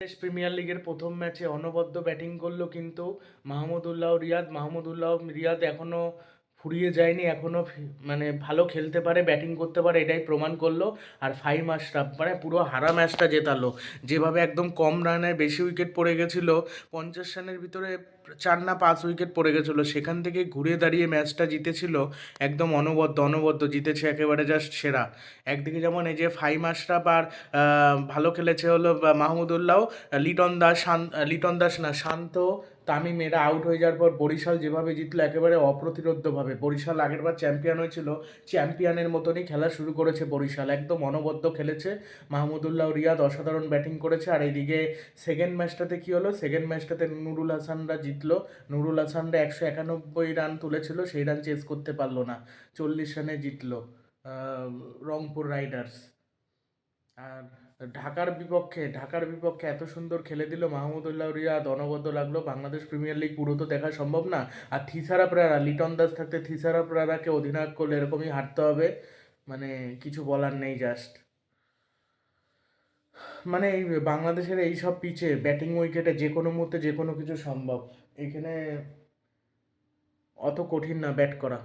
Bangladesh premier লিগের প্রথম ম্যাচে অনবদ্য ব্যাটিং করল কিন্তু মাহমুদুল্লাহ রিয়াদ। মাহমুদুল্লাহ রিয়াদ এখনও ফুরিয়ে যায়নি এখনও মানে ভালো খেলতে পারে, ব্যাটিং করতে পারে, এটাই প্রমাণ করল। আর ফাইভ আশরাফ মানে পুরো হারা ম্যাচটা জেতালো। যেভাবে একদম কম রানে বেশি উইকেট পড়ে গেছিল, পঞ্চাশ রানের ভিতরে চার না পাঁচ উইকেট পড়ে গেছিল, সেখান থেকে ঘুরে দাঁড়িয়ে ম্যাচটা জিতেছিল, একদম অনবদ্য অনবদ্য, জিতেছে একেবারে জাস্ট সেরা। একদিকে যেমন এই যে ফাইম আশরাফ আর ভালো খেলেছে হলো মাহমুদুল্লাহ লিটন দাস লিটন দাস না, শান্ত তামিম, এরা আউট হয়ে যাওয়ার পর বরিশাল যেভাবে জিতলো, একেবারে অপ্রতিরোধ্যভাবে। বরিশাল আগেরবার চ্যাম্পিয়ন হয়েছিল চ্যাম্পিয়নের মতনই খেলা শুরু করেছে বরিশাল। একদম অনবদ্য খেলেছে। মাহমুদুল্লাহ রিয়াদ অসাধারণ ব্যাটিং করেছে। আর এইদিকে সেকেন্ড ম্যাচটাতে কী হলো? সেকেন্ড ম্যাচটাতে নুরুল হাসানরা জিতলো। নুরুল হাসানরা একশো একানব্বই রান তুলেছিল, সেই রান চেস করতে পারল না। চল্লিশ রানে জিতলো রংপুর রাইডার্স আর ঢাকার বিপক্ষে ঢাকার বিপক্ষে এত সুন্দর খেলে দিল মাহমুদুল্লাহ রিয়াদ, অনবদ্য লাগল। বাংলাদেশ প্রিমিয়ার লিগ পুরো তো দেখা সম্ভব না। আর থিসারা প্রারা, লিটন দাস থাকতে থিসারা প্রারাকে অধিনায়ক করলে এরকমই হারতে হবে। মানে কিছু বলার নেই জাস্ট মানে এই বাংলাদেশের এই সব পিচে ব্যাটিং উইকেটে যে কোনো মুহূর্তে যে কোনো কিছু সম্ভব। এখানে অত কঠিন না ব্যাট করা।